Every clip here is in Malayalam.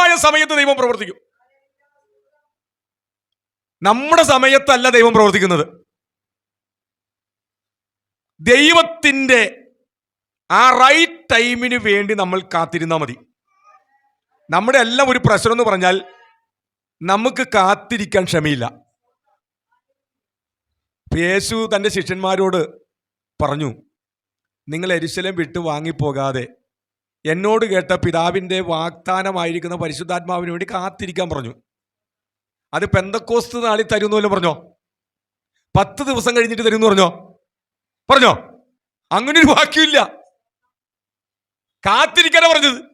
ദൈവികമായ സമയത്ത് ദൈവം പ്രവർത്തിക്കും. നമ്മുടെ സമയത്തല്ല ദൈവം പ്രവർത്തിക്കുന്നത്. ദൈവത്തിന്റെ ആ റൈറ്റ് ടൈമിന് വേണ്ടി നമ്മൾ കാത്തിരുന്നാൽ മതി. നമ്മുടെ എല്ലാം ഒരു പ്രശ്നം എന്ന് പറഞ്ഞാൽ നമുക്ക് കാത്തിരിക്കാൻ ക്ഷമയില്ല. യേശു തന്റെ ശിഷ്യന്മാരോട് പറഞ്ഞു നിങ്ങൾ എരിശലം വിട്ട് വാങ്ങിപ്പോകാതെ എന്നോട് കേട്ട പിതാവിന്റെ വാഗ്ദാനമായിരിക്കുന്ന പരിശുദ്ധാത്മാവിന് വേണ്ടി കാത്തിരിക്കാൻ പറഞ്ഞു. അത് പെന്തക്കോസ്ത് നാളിൽ തരുമെന്നല്ലോ പറഞ്ഞോ? പത്ത് ദിവസം കഴിഞ്ഞിട്ട് തരുന്നു പറഞ്ഞോ? പറഞ്ഞോ? അങ്ങനെ ഒരു വാക്യമില്ല കാത്തിരിക്കാനാ പറഞ്ഞത്.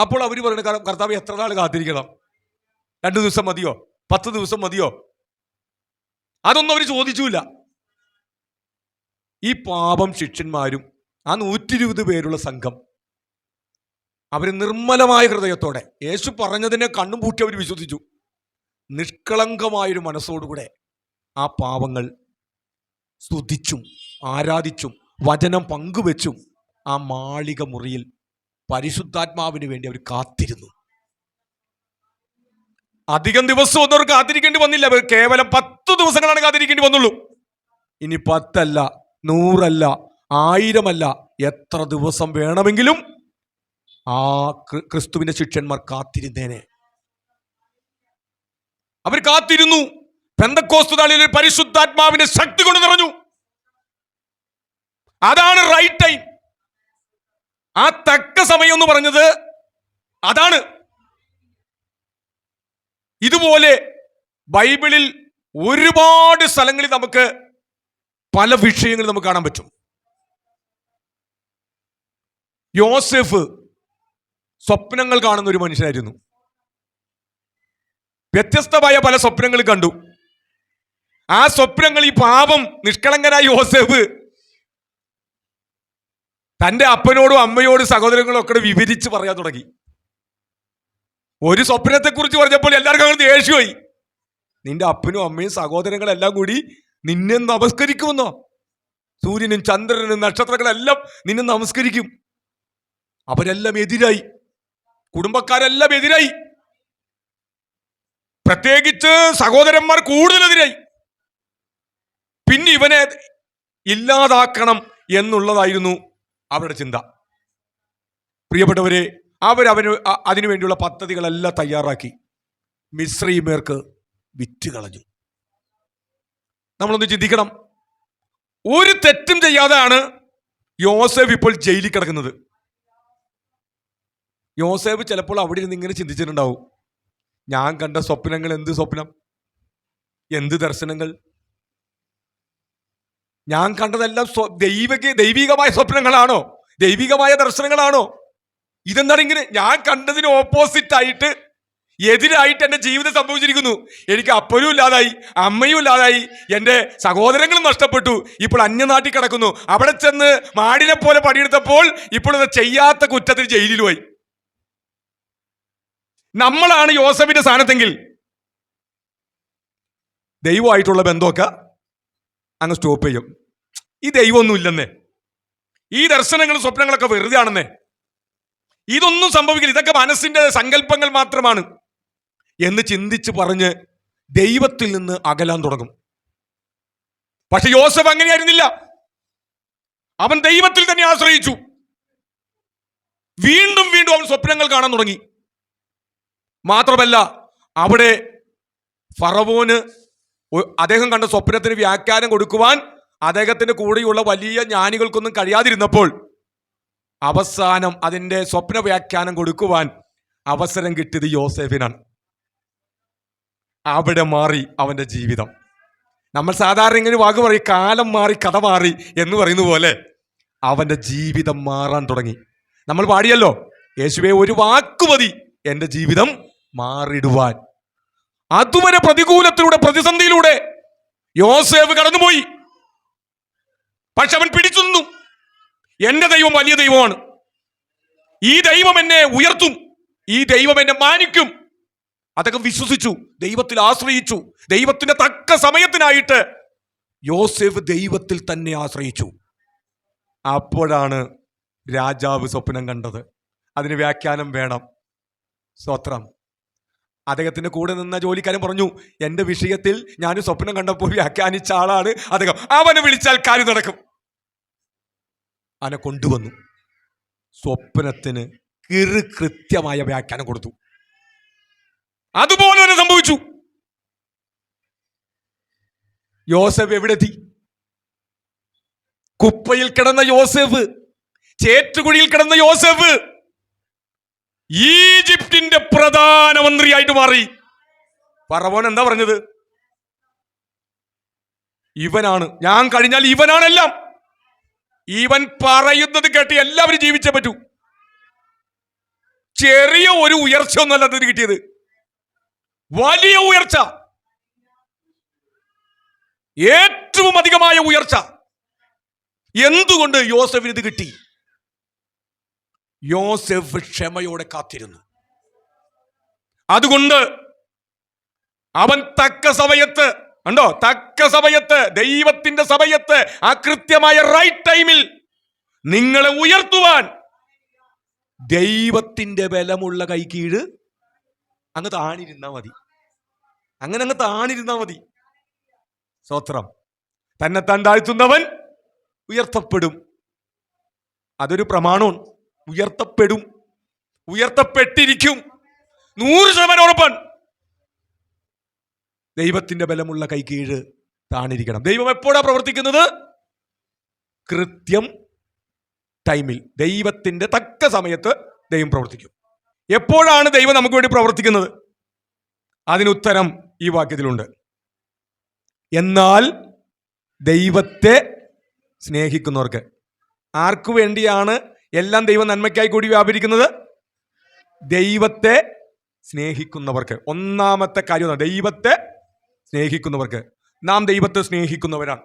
അപ്പോൾ അവർ പറയുന്നത് "കർ- കർത്താവ് എത്ര നാൾ കാത്തിരിക്കണം? രണ്ടു ദിവസം മതിയോ? പത്ത് ദിവസം മതിയോ? അതൊന്നും അവർ ചോദിച്ചില്ല ഈ പാപം ശിഷ്യന്മാരും ആ നൂറ്റി ഇരുപത് പേരുള്ള സംഘം. അവർ നിർമ്മലമായ ഹൃദയത്തോടെ യേശു പറഞ്ഞതിനെ കണ്ണും പൂട്ടി അവർ വിശ്വസിച്ചു. നിഷ്കളങ്കമായൊരു മനസ്സോടുകൂടെ ആ പാവങ്ങൾ സ്തുതിച്ചും ആരാധിച്ചും വചനം പങ്കുവെച്ചും ആ മാളിക മുറിയിൽ പരിശുദ്ധാത്മാവിന് വേണ്ടി അവർ കാത്തിരുന്നു. അധികം ദിവസം ഒന്നും അവർ കാത്തിരിക്കേണ്ടി വന്നില്ല. അവർ കേവലം പത്ത് ദിവസങ്ങളാണ് കാത്തിരിക്കേണ്ടി വന്നുള്ളൂ. ഇനി പത്തല്ല നൂറല്ല ആയിരമല്ല എത്ര ദിവസം വേണമെങ്കിലും ആ ക്രി- ക്രിസ്തുവിന്റെ ശിഷ്യന്മാർ കാത്തിരുന്നേനെ. അവർ കാത്തിരുന്നു. പെന്തക്കോസ്തുതാളിൽ പരിശുദ്ധാത്മാവിന്റെ ശക്തി കൊണ്ട് നിറഞ്ഞു. അതാണ് റൈറ്റ് ടൈം ആ തക്ക സമയം എന്ന് പറഞ്ഞത് അതാണ്. ഇതുപോലെ ബൈബിളിൽ ഒരുപാട് സ്ഥലങ്ങളിൽ നമുക്ക് പല വിഷയങ്ങൾ നമുക്ക് കാണാൻ പറ്റും. യോസെഫ് സ്വപ്നങ്ങൾ കാണുന്ന ഒരു മനുഷ്യനായിരുന്നു. വ്യത്യസ്തമായ പല സ്വപ്നങ്ങൾ കണ്ടു. ആ സ്വപ്നങ്ങൾ ഈ പാപം നിഷ്കളങ്കനായ യോസെഫ് തന്റെ അപ്പനോടും അമ്മയോടും സഹോദരങ്ങളും ഒക്കെ വിവരിച്ച് പറയാൻ തുടങ്ങി. ഒരു സ്വപ്നത്തെക്കുറിച്ച് പറഞ്ഞപ്പോൾ എല്ലാവർക്കും അങ്ങനെ ദേഷ്യമായി. നിന്റെ അപ്പനും അമ്മയും സഹോദരങ്ങളെല്ലാം കൂടി നിന്നെ നമസ്കരിക്കുമെന്നോ? സൂര്യനും ചന്ദ്രനും നക്ഷത്രങ്ങളെല്ലാം നിന്നെ നമസ്കരിക്കും. അവരെല്ലാം എതിരായി. കുടുംബക്കാരെല്ലാം എതിരായി. പ്രത്യേകിച്ച് സഹോദരന്മാർ കൂടുതലെതിരായി. പിന്നെ ഇവനെ ഇല്ലാതാക്കണം എന്നുള്ളതായിരുന്നു അവരുടെ ചിന്ത. പ്രിയപ്പെട്ടവരെ അവരവന് അതിനു അതിനുവേണ്ടിയുള്ള പദ്ധതികളെല്ലാം തയ്യാറാക്കി. മിശ്രീമേർക്ക് വിറ്റ് കളഞ്ഞു നമ്മളൊന്ന് ചിന്തിക്കണം. ഒരു തെറ്റും ചെയ്യാതെയാണ് യോസഫ് ഇപ്പോൾ ജയിലിൽ കിടക്കുന്നത്. യോസേഫ് ചിലപ്പോൾ അവിടെ ഇരുന്ന് ഇങ്ങനെ ചിന്തിച്ചിട്ടുണ്ടാവും. ഞാൻ കണ്ട സ്വപ്നങ്ങൾ എന്ത് സ്വപ്നം? എന്ത് ദർശനങ്ങൾ? ഞാൻ കണ്ടതെല്ലാം ദൈവിക ദൈവികമായ സ്വപ്നങ്ങളാണോ? ദൈവികമായ ദർശനങ്ങളാണോ? ഇതെന്താണ് ഇങ്ങനെ? ഞാൻ കണ്ടതിന് ഓപ്പോസിറ്റ് ആയിട്ട് എതിരായിട്ട് എന്റെ ജീവിതം സംഭവിച്ചിരിക്കുന്നു. എനിക്ക് അപ്പനും ഇല്ലാതായി അമ്മയും ഇല്ലാതായി എന്റെ സഹോദരങ്ങളും നഷ്ടപ്പെട്ടു. ഇപ്പോൾ അന്യനാട്ടിൽ കിടക്കുന്നു. അവിടെ ചെന്ന് മാടിനെ പോലെ പണിയെടുത്തപ്പോൾ ഇപ്പോൾ ഇത് ചെയ്യാത്ത കുറ്റത്തിൽ പോയി. നമ്മളാണ് യോസഫിന്റെ സ്ഥാനത്തെങ്കിൽ ദൈവമായിട്ടുള്ള ബന്ധമൊക്കെ അങ്ങ് സ്റ്റോപ്പ് ചെയ്യും. ഈ ദൈവമൊന്നും ഇല്ലെന്നേ. ഈ ദർശനങ്ങളും സ്വപ്നങ്ങളൊക്കെ വെറുതെ ആണെന്നേ ഇതൊന്നും സംഭവിക്കില്ല. ഇതൊക്കെ മനസ്സിന്റെ സങ്കല്പങ്ങൾ മാത്രമാണ്. എന്ന് ചിന്തിച്ച് പറഞ്ഞ് ദൈവത്തിൽ നിന്ന് അകലാൻ തുടങ്ങും. പക്ഷെ യോസഫ് അങ്ങനെയായിരുന്നില്ല അവൻ ദൈവത്തിൽ തന്നെ ആശ്രയിച്ചു. വീണ്ടും വീണ്ടും അവൻ സ്വപ്നങ്ങൾ കാണാൻ തുടങ്ങി. മാത്രമല്ല അവിടെ ഫറവോന് അദ്ദേഹം കണ്ട സ്വപ്നത്തിന് വ്യാഖ്യാനം കൊടുക്കുവാൻ അദ്ദേഹത്തിന്റെ കൂടെയുള്ള വലിയ ജ്ഞാനികൾക്കൊന്നും കഴിയാതിരുന്നപ്പോൾ അവസാനം അതിന്റെ സ്വപ്ന വ്യാഖ്യാനം കൊടുക്കുവാൻ അവസരം കിട്ടിയത് യോസെഫിനാണ്. അവിടെ മാറി അവന്റെ ജീവിതം. നമ്മൾ സാധാരണ ഇങ്ങനെ വാക്ക് പറയും കാലം മാറി കഥ മാറി എന്ന് പറയുന്ന പോലെ അവന്റെ ജീവിതം മാറാൻ തുടങ്ങി. നമ്മൾ പാടിയല്ലോ യേശുവെ ഒരു വാക്കുമതി എന്റെ ജീവിതം മാറിടുവാൻ. അതുവരെ പ്രതികൂലത്തിലൂടെ പ്രതിസന്ധിയിലൂടെ യോസേഫ് കടന്നുപോയി. പക്ഷെ അവൻ പിടിച്ചു നിന്നു ദൈവം വലിയ ദൈവമാണ്. ഈ ദൈവം എന്നെ ഉയർത്തും. ഈ ദൈവം എന്നെ മാനിക്കും. അതൊക്കെ വിശ്വസിച്ചു ദൈവത്തിൽ ആശ്രയിച്ചു. ദൈവത്തിന്റെ തക്ക സമയത്തിനായിട്ട് യോസേഫ് ദൈവത്തിൽ തന്നെ ആശ്രയിച്ചു. അപ്പോഴാണ് രാജാവ് സ്വപ്നം കണ്ടത്. അതിന് വ്യാഖ്യാനം വേണം. സ്തോത്രം. അദ്ദേഹത്തിന്റെ കൂടെ നിന്ന ജോലിക്കാരൻ പറഞ്ഞു എന്റെ വിഷയത്തിൽ ഞാൻ സ്വപ്നം കണ്ടപ്പോൾ വ്യാഖ്യാനിച്ച ആളാണ് അദ്ദേഹം. അവനെ വിളിച്ചാൽ കാര്യം നടക്കും. അവനെ കൊണ്ടുവന്നു. സ്വപ്നത്തിന് കിറു കൃത്യമായ വ്യാഖ്യാനം കൊടുത്തു. അതുപോലെ തന്നെ സംഭവിച്ചു. യോസഫ് എവിടെത്തി? കുപ്പയിൽ കിടന്ന യോസഫ് ചേറ്റുകുഴിയിൽ കിടന്ന യോസഫ്. ഈജിപ്തിന്റെ പ്രധാനമന്ത്രിയായിട്ട് മാറി. പറവോൻ എന്താ പറഞ്ഞത്? ഇവനാണ്. ഞാൻ കഴിഞ്ഞാൽ ഇവനാണെല്ലാം. ഇവൻ പറയുന്നത് കേട്ട് എല്ലാവരും ജീവിച്ചേ പറ്റൂ. ചെറിയ ഒരു ഉയർച്ച ഒന്നല്ല അതിന് കിട്ടിയത്. വലിയ ഉയർച്ച. ഏറ്റവും അധികമായ ഉയർച്ച. എന്തുകൊണ്ട് യോസഫിന് ഇത് കിട്ടി? യോസഫ് ക്ഷമയോടെ കാത്തിരുന്നു. അതുകൊണ്ട് അവൻ തക്ക സമയത്ത് ഉണ്ടോ തക്ക സമയത്ത് ദൈവത്തിന്റെ സമയത്ത് ആ കൃത്യമായ റൈറ്റ് ടൈമിൽ നിങ്ങളെ ഉയർത്തുവാൻ ദൈവത്തിന്റെ ബലമുള്ള കൈ കീഴ് അങ്ങ് താണിരുന്നാ മതി. അങ്ങനെ അങ്ങ് താണിരുന്നാ മതി. സ്തോത്രം. തന്നെ താൻ താഴ്ത്തുന്നവൻ ഉയർത്തപ്പെടും. അതൊരു പ്രമാണമാണ്. ഉയർത്തപ്പെടും. ഉയർത്തപ്പെട്ടിരിക്കും. നൂറ് ശതമാനം ഉറപ്പാണ്. ദൈവത്തിന്റെ ബലമുള്ള കൈകീഴ് താണിരിക്കണം. ദൈവം എപ്പോഴാ പ്രവർത്തിക്കുന്നത്? കൃത്യം ടൈമിൽ. ദൈവത്തിന്റെ തക്ക സമയത്ത് ദൈവം പ്രവർത്തിക്കും. എപ്പോഴാണ് ദൈവം നമുക്ക് വേണ്ടി പ്രവർത്തിക്കുന്നത്? അതിനുത്തരം ഈ വാക്യത്തിലുണ്ട്. എന്നാൽ ദൈവത്തെ സ്നേഹിക്കുന്നവർക്ക് ആർക്കു വേണ്ടിയാണ് എല്ലാം ദൈവം നന്മയ്ക്കായി കൂടി വ്യാപരിക്കുന്നത് ദൈവത്തെ സ്നേഹിക്കുന്നവർക്ക്. ഒന്നാമത്തെ കാര്യം ദൈവത്തെ സ്നേഹിക്കുന്നവർക്ക്. നാം ദൈവത്തെ സ്നേഹിക്കുന്നവരാണ്.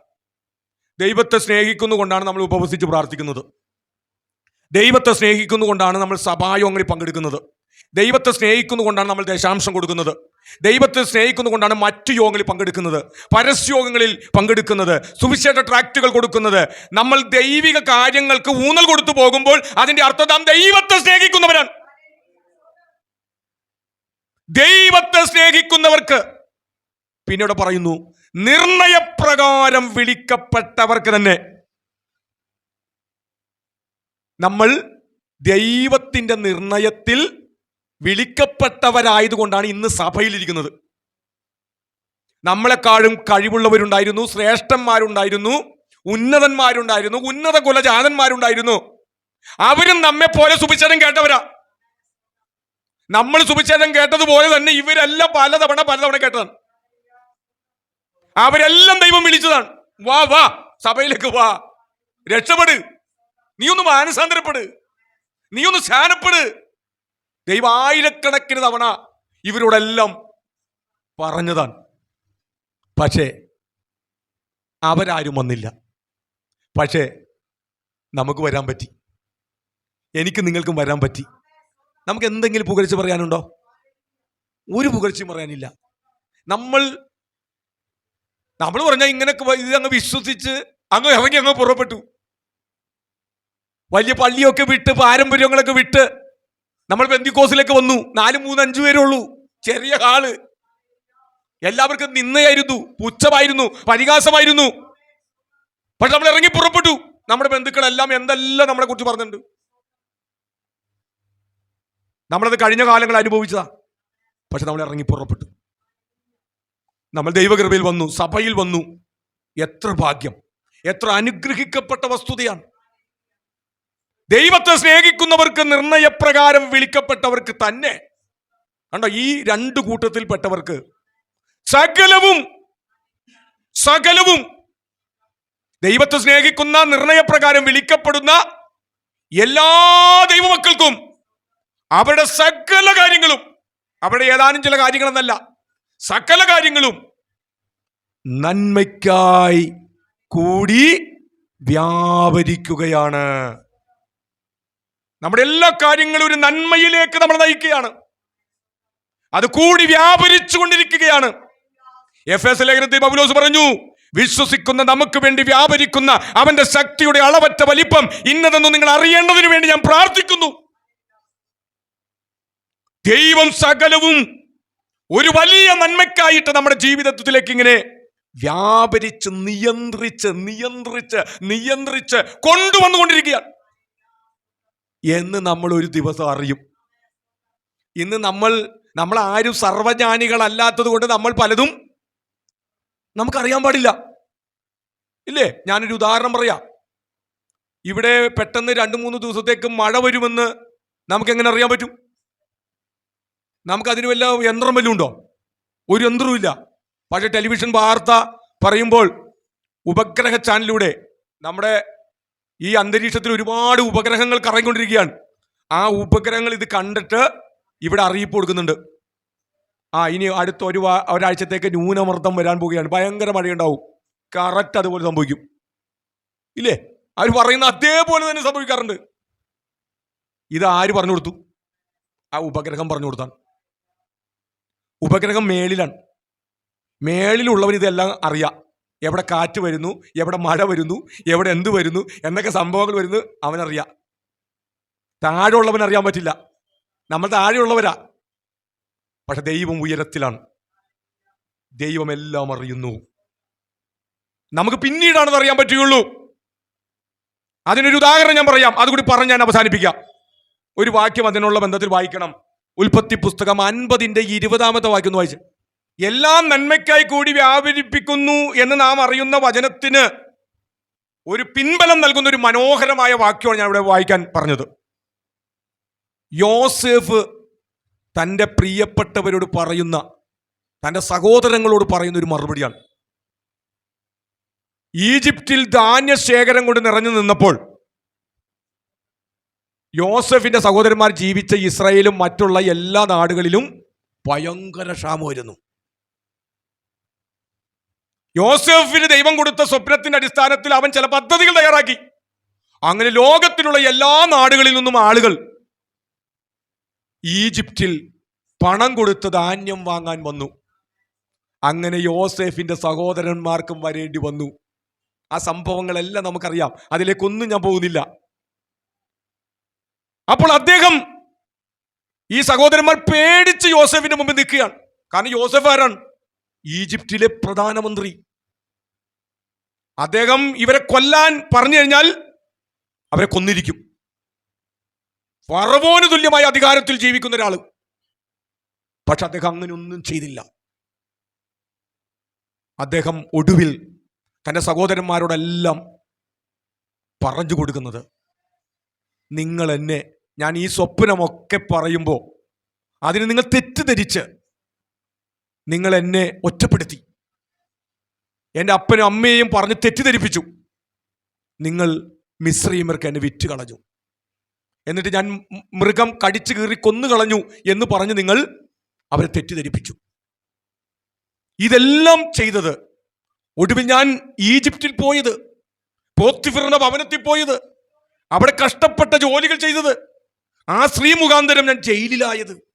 ദൈവത്തെ സ്നേഹിക്കുന്നുകൊണ്ടാണ് നമ്മൾ ഉപവസിച്ച് പ്രാർത്ഥിക്കുന്നത്. ദൈവത്തെ സ്നേഹിക്കുന്നുകൊണ്ടാണ് നമ്മൾ സഭായോഗങ്ങളിൽ പങ്കെടുക്കുന്നത്. ദൈവത്തെ സ്നേഹിക്കുന്നുകൊണ്ടാണ് നമ്മൾ ദശാംശം കൊടുക്കുന്നത്. ദൈവത്തെ സ്നേഹിക്കുന്നുകൊണ്ടാണ് മറ്റു യോഗങ്ങളിൽ പങ്കെടുക്കുന്നത്. പരസ്യോഗങ്ങളിൽ പങ്കെടുക്കുന്നത്. സുവിശേഷ ട്രാക്റ്റുകൾ കൊടുക്കുന്നത്. നമ്മൾ ദൈവിക കാര്യങ്ങൾക്ക് ഊന്നൽ കൊടുത്തു പോകുമ്പോൾ അതിന്റെ അർത്ഥം നാം ദൈവത്തെ സ്നേഹിക്കുന്നവരാണ്. ദൈവത്തെ സ്നേഹിക്കുന്നവർക്ക്. പിന്നീട് പറയുന്നു നിർണയപ്രകാരം വിളിക്കപ്പെട്ടവർക്ക് തന്നെ. നമ്മൾ ദൈവത്തിന്റെ നിർണയത്തിൽ വിളിക്കപ്പെട്ടവരായതുകൊണ്ടാണ് ഇന്ന് സഭയിലിരിക്കുന്നത്. നമ്മളെക്കാളും കഴിവുള്ളവരുണ്ടായിരുന്നു ശ്രേഷ്ഠന്മാരുണ്ടായിരുന്നു ഉന്നതന്മാരുണ്ടായിരുന്നു ഉന്നത കുലജാതന്മാരുണ്ടായിരുന്നു. അവരും നമ്മെ പോലെ സുഭിക്ഷരം കേട്ടവരാ. നമ്മൾ സുഭിക്ഷേതം കേട്ടതുപോലെ തന്നെ ഇവരെല്ലാം പലതവണ പലതവണ കേട്ടതാണ്. അവരെല്ലാം ദൈവം വിളിച്ചതാണ്. വാ വാ സഭയിലേക്ക് വാ. രക്ഷപ്പെട്. നീ ഒന്ന് മാനസാന്തരപ്പെട്. നീ ഒന്ന് സ്നാനപ്പെട് ദൈവം ആയിരക്കണക്കിന് തവണ ഇവരോടെല്ലാം പറഞ്ഞതാണ്. പക്ഷേ അവരാരും വന്നില്ല. പക്ഷേ നമുക്ക് വരാൻ പറ്റി. എനിക്ക് നിങ്ങൾക്കും വരാൻ പറ്റി. നമുക്ക് എന്തെങ്കിലും പുകഴ്ച പറയാനുണ്ടോ? ഒരു പുകഴ്ചയും പറയാനില്ല. നമ്മൾ നമ്മൾ പറഞ്ഞാൽ ഇങ്ങനെയൊക്കെ ഇത് അങ്ങ് വിശ്വസിച്ച് അങ്ങ് ഇറങ്ങി അങ്ങ് പുറപ്പെട്ടു. വലിയ പള്ളിയൊക്കെ വിട്ട് പാരമ്പര്യങ്ങളൊക്കെ വിട്ട് നമ്മൾ ബന്ദിക്കോസിലേക്ക് വന്നു? നാല് മൂന്ന് അഞ്ചു പേരേ ഉള്ളൂ. ചെറിയ ഹാൾ എല്ലാവർക്കും നിന്നയായിരുന്നു. പുച്ഛമായിരുന്നു. പരിഹാസമായിരുന്നു. പക്ഷെ നമ്മൾ ഇറങ്ങി പുറപ്പെട്ടു. നമ്മുടെ ബന്ധുക്കളെല്ലാം എന്തെല്ലാം നമ്മളെ കുറിച്ച് പറഞ്ഞിട്ടുണ്ട്. നമ്മളത് കഴിഞ്ഞ കാലങ്ങൾ അനുഭവിച്ചതാ. പക്ഷെ നമ്മൾ ഇറങ്ങി പുറപ്പെട്ടു. നമ്മൾ ദൈവകൃപയിൽ വന്നു. സഭയിൽ വന്നു. എത്ര ഭാഗ്യം. എത്ര അനുഗ്രഹിക്കപ്പെട്ട വസ്തുതയാണ്. ദൈവത്തെ സ്നേഹിക്കുന്നവർക്ക് നിർണയപ്രകാരം വിളിക്കപ്പെട്ടവർക്ക് തന്നെ കണ്ടോ ഈ രണ്ട് കൂട്ടത്തിൽപ്പെട്ടവർക്ക് സകലവും സകലവും ദൈവത്തെ സ്നേഹിക്കുന്ന നിർണയപ്രകാരം വിളിക്കപ്പെടുന്ന എല്ലാ ദൈവമക്കൾക്കും അവരുടെ സകല കാര്യങ്ങളും അവിടെ ഏതാനും ചില കാര്യങ്ങളെന്നല്ല സകല കാര്യങ്ങളും നന്മയ്ക്കായി കൂടി വ്യാപരിക്കുകയാണ്. നമ്മുടെ എല്ലാ കാര്യങ്ങളും ഒരു നന്മയിലേക്ക് നമ്മൾ നയിക്കുകയാണ്. അത് കൂടി വ്യാപരിച്ചു കൊണ്ടിരിക്കുകയാണ്. എഫ് എസ് ലേഖനത്തിൽ പൗലോസ് പറഞ്ഞു വിശ്വസിക്കുന്ന നമുക്ക് വേണ്ടി വ്യാപരിക്കുന്ന അവന്റെ ശക്തിയുടെ അളവറ്റ വലിപ്പം ഇന്നതെന്ന് നിങ്ങൾ അറിയേണ്ടതിന് വേണ്ടി ഞാൻ പ്രാർത്ഥിക്കുന്നു. ദൈവം സകലവും ഒരു വലിയ നന്മയ്ക്കായിട്ട് നമ്മുടെ ജീവിതത്തിലേക്ക് ഇങ്ങനെ വ്യാപരിച്ച് നിയന്ത്രിച്ച് നിയന്ത്രിച്ച് നിയന്ത്രിച്ച് കൊണ്ടുവന്നുകൊണ്ടിരിക്കുകയാണ്. എന്ന് നമ്മൾ ഒരു ദിവസം അറിയും. ഇന്ന് നമ്മൾ നമ്മൾ ആരും സർവജ്ഞാനികളല്ലാത്തത് കൊണ്ട് നമ്മൾ പലതും നമുക്കറിയാൻ പാടില്ല. ഇല്ലേ? ഞാനൊരു ഉദാഹരണം പറയാം. ഇവിടെ പെട്ടെന്ന് രണ്ട് മൂന്ന് ദിവസത്തേക്ക് മഴ വരുമെന്ന് നമുക്ക് എങ്ങനെ അറിയാൻ പറ്റും? നമുക്കതിന് വല്ല യന്ത്രം വല്ലതും ഉണ്ടോ? ഒരു യന്ത്രവുമില്ല പക്ഷേ ടെലിവിഷൻ വാർത്ത പറയുമ്പോൾ ഉപഗ്രഹ ചാനലിലൂടെ നമ്മുടെ ഈ അന്തരീക്ഷത്തിൽ ഒരുപാട് ഉപഗ്രഹങ്ങൾ കറങ്ങിക്കൊണ്ടിരിക്കുകയാണ്. ആ ഉപഗ്രഹങ്ങൾ ഇത് കണ്ടിട്ട് ഇവിടെ അറിയിപ്പ് കൊടുക്കുന്നുണ്ട്. ആ ഇനി അടുത്ത ഒരു ഒരാഴ്ചത്തേക്ക് ന്യൂനമർദ്ദം വരാൻ പോവുകയാണ്. ഭയങ്കര മഴയുണ്ടാവും. കറക്റ്റ് അതുപോലെ സംഭവിക്കും. ഇല്ലേ? അവർ പറയുന്ന അതേപോലെ തന്നെ സംഭവിക്കാറുണ്ട്. ഇത് ആര് പറഞ്ഞു കൊടുത്തു? ആ ഉപഗ്രഹം പറഞ്ഞു കൊടുത്താണ്. ഉപഗ്രഹം മേളിലാണ്. മേളിലുള്ളവർ ഇതെല്ലാം അറിയാം. എവിടെ കാറ്റ് വരുന്നു എവിടെ മഴ വരുന്നു എവിടെ എന്ത് വരുന്നു എന്നൊക്കെ സംഭവങ്ങൾ വരുന്നു അവനറിയാം. താഴെയുള്ളവൻ അറിയാൻ പറ്റില്ല. നമ്മൾ താഴെയുള്ളവരാ. പക്ഷെ ദൈവം ഉയരത്തിലാണ്. ദൈവം എല്ലാം അറിയുന്നു. നമുക്ക് പിന്നീടാണെന്ന് അറിയാൻ പറ്റുകയുള്ളൂ. അതിനൊരു ഉദാഹരണം ഞാൻ പറയാം. അതുകൂടി പറഞ്ഞ് ഞാൻ അവസാനിപ്പിക്കാം. ഒരു വാക്യം അതിനുള്ള ബന്ധത്തിൽ വായിക്കണം. ഉൽപ്പത്തി പുസ്തകം അൻപതിന്റെ ഇരുപതാമത്തെ വാക്യം ഒന്ന് വായിച്ചു. എല്ലാം നന്മയ്ക്കായി കൂടി വ്യാപരിപ്പിക്കുന്നു എന്ന് നാം അറിയുന്ന വചനത്തിന് ഒരു പിൻബലം നൽകുന്ന ഒരു മനോഹരമായ വാക്യമാണ് ഞാൻ ഇവിടെ വായിക്കാൻ പറഞ്ഞത്. യോസെഫ് തന്റെ പ്രിയപ്പെട്ടവരോട് പറയുന്ന തന്റെ സഹോദരങ്ങളോട് പറയുന്ന ഒരു മറുപടിയാണ്. ഈജിപ്തിൽ ധാന്യ ശേഖരം കൊണ്ട് നിറഞ്ഞു നിന്നപ്പോൾ യോസഫിന്റെ സഹോദരന്മാർ ജീവിച്ച ഇസ്രായേലും മറ്റുള്ള എല്ലാ നാടുകളിലും ഭയങ്കര ക്ഷാമമായിരുന്നു യോസഫിന് ദൈവം കൊടുത്ത സ്വപ്നത്തിന്റെ അടിസ്ഥാനത്തിൽ അവൻ ചില പദ്ധതികൾ തയ്യാറാക്കി. അങ്ങനെ ലോകത്തിലുള്ള എല്ലാ നാടുകളിൽ നിന്നും ആളുകൾ ഈജിപ്തിൽ പണം കൊടുത്ത് ധാന്യം വാങ്ങാൻ വന്നു. അങ്ങനെ യോസേഫിന്റെ സഹോദരന്മാർക്കും വരേണ്ടി വന്നു. ആ സംഭവങ്ങളെല്ലാം നമുക്കറിയാം. അതിലേക്കൊന്നും ഞാൻ പോകുന്നില്ല. അപ്പോൾ അദ്ദേഹം ഈ സഹോദരന്മാർ പേടിച്ച് യോസഫിന്റെ മുമ്പിൽ നിൽക്കുകയാണ്. കാരണം യോസഫ് ആരാണ്? ഈജിപ്തിലെ പ്രധാനമന്ത്രി. അദ്ദേഹം ഇവരെ കൊല്ലാൻ പറഞ്ഞു കഴിഞ്ഞാൽ അവരെ കൊന്നിരിക്കും. ഫറവോന് തുല്യമായ അധികാരത്തിൽ ജീവിക്കുന്ന ഒരാൾ. പക്ഷെ അദ്ദേഹം അങ്ങനെ ഒന്നും ചെയ്തില്ല. അദ്ദേഹം ഒടുവിൽ തന്റെ സഹോദരന്മാരോടെല്ലാം പറഞ്ഞു കൊടുക്കുന്നത് നിങ്ങൾ എന്നെ ഞാൻ ഈ സ്വപ്നമൊക്കെ പറയുമ്പോൾ അതിന് നിങ്ങൾ തെറ്റിദ്ധരിച്ച് നിങ്ങൾ എന്നെ ഒറ്റപ്പെടുത്തി. എന്റെ അപ്പനും അമ്മയെയും പറഞ്ഞ് തെറ്റിദ്ധരിപ്പിച്ചു. നിങ്ങൾ മിശ്രീമർക്ക് എന്നെ വിറ്റ് കളഞ്ഞു എന്നിട്ട് ഞാൻ മൃഗം കടിച്ചു കീറി കൊന്നു കളഞ്ഞു എന്ന് പറഞ്ഞ് നിങ്ങൾ അവരെ തെറ്റിദ്ധരിപ്പിച്ചു. ഇതെല്ലാം ചെയ്തത് ഒടുവിൽ ഞാൻ ഈജിപ്തിൽ പോയത് പോത്തിഫിറിന്റെ ഭവനത്തിൽ പോയത് അവിടെ കഷ്ടപ്പെട്ട ജോലികൾ ചെയ്തത് ആ സ്ത്രീ മുഖാന്തരം ഞാൻ ജയിലിലായത്.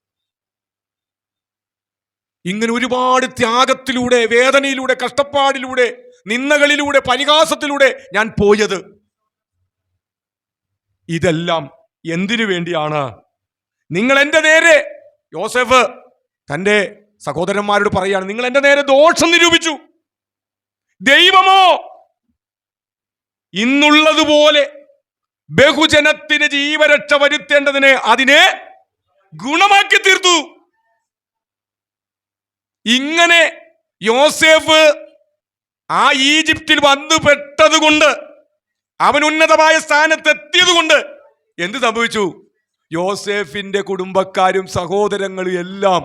ഇങ്ങനെ ഒരുപാട് ത്യാഗത്തിലൂടെ വേദനയിലൂടെ കഷ്ടപ്പാടിലൂടെ നിന്ദകളിലൂടെ പരിഹാസത്തിലൂടെ ഞാൻ പോയത്. ഇതെല്ലാം എന്തിനു വേണ്ടിയാണ്? നിങ്ങൾ എന്റെ നേരെ യോസഫ് തന്റെ സഹോദരന്മാരോട് പറയാണ് നിങ്ങൾ എന്റെ നേരെ ദോഷം നിരൂപിച്ചു. ദൈവമോ ഇന്നുള്ളതുപോലെ ബഹുജനത്തിന് ജീവരക്ഷ വരുത്തേണ്ടതിന് അതിനെ ഗുണമാക്കി തീർത്തു. ഇങ്ങനെ യോസേഫ് ആ ഈജിപ്തിൽ വന്നു പെട്ടതുകൊണ്ട് അവൻ ഉന്നതമായ സ്ഥാനത്തെത്തിയത് കൊണ്ട് എന്ത് സംഭവിച്ചു? യോസേഫിന്റെ കുടുംബക്കാരും സഹോദരങ്ങളും എല്ലാം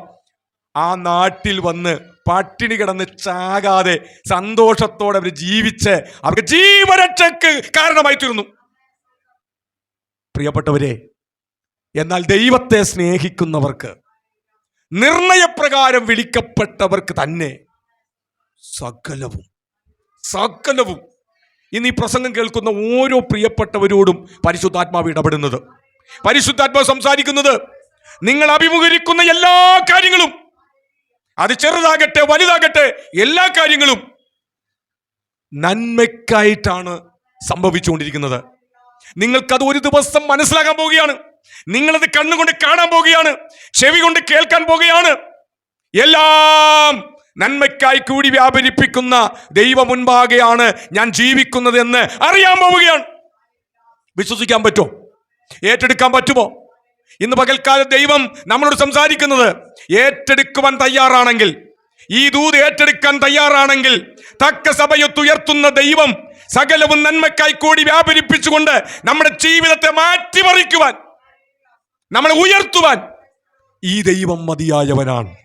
ആ നാട്ടിൽ വന്ന് പട്ടിണി കിടന്ന് ചാകാതെ സന്തോഷത്തോടെ അവർ ജീവിച്ച് അവർക്ക് ജീവരക്ഷക്ക് കാരണമായി തീർന്നു. പ്രിയപ്പെട്ടവരെ എന്നാൽ ദൈവത്തെ സ്നേഹിക്കുന്നവർക്ക് നിർണയപ്രകാരം വിളിക്കപ്പെട്ടവർക്ക് തന്നെ സകലവും സകലവും. ഇന്ന് ഈ പ്രസംഗം കേൾക്കുന്ന ഓരോ പ്രിയപ്പെട്ടവരോടും പരിശുദ്ധാത്മാവ് ഇടപെടുന്നത്. പരിശുദ്ധാത്മാവ് സംസാരിക്കുന്നത് നിങ്ങൾ അഭിമുഖീകരിക്കുന്ന എല്ലാ കാര്യങ്ങളും അത് ചെറുതാകട്ടെ വലുതാകട്ടെ എല്ലാ കാര്യങ്ങളും നന്മയ്ക്കായിട്ടാണ് സംഭവിച്ചുകൊണ്ടിരിക്കുന്നത്. നിങ്ങൾക്കത് ഒരു ദിവസം മനസ്സിലാക്കാൻ പോവുകയാണ്. നിങ്ങളത് കണ്ണുകൊണ്ട് കാണാൻ പോകുകയാണ് ചെവി കൊണ്ട് കേൾക്കാൻ പോകുകയാണ്. എല്ലാം നന്മയ്ക്കായി കൂടി വ്യാപരിപ്പിക്കുന്ന ദൈവ മുൻപാകെയാണ് ഞാൻ ജീവിക്കുന്നത് എന്ന് അറിയാൻ പോവുകയാണ്. വിശ്വസിക്കാൻ പറ്റുമോ? ഏറ്റെടുക്കാൻ പറ്റുമോ? ഇന്ന് പകൽക്കാല ദൈവം നമ്മളോട് സംസാരിക്കുന്നത് ഏറ്റെടുക്കുവാൻ തയ്യാറാണെങ്കിൽ ഈ ദൂത് ഏറ്റെടുക്കാൻ തയ്യാറാണെങ്കിൽ തക്ക സഭയൊത്തുയർത്തുന്ന ദൈവം സകലവും നന്മക്കായി കൂടി വ്യാപരിപ്പിച്ചുകൊണ്ട് നമ്മുടെ ജീവിതത്തെ മാറ്റിമറിക്കുവാൻ നമ്മളെ ഉയർത്തുവാൻ ഈ ദൈവം മതിയായവനാണ്.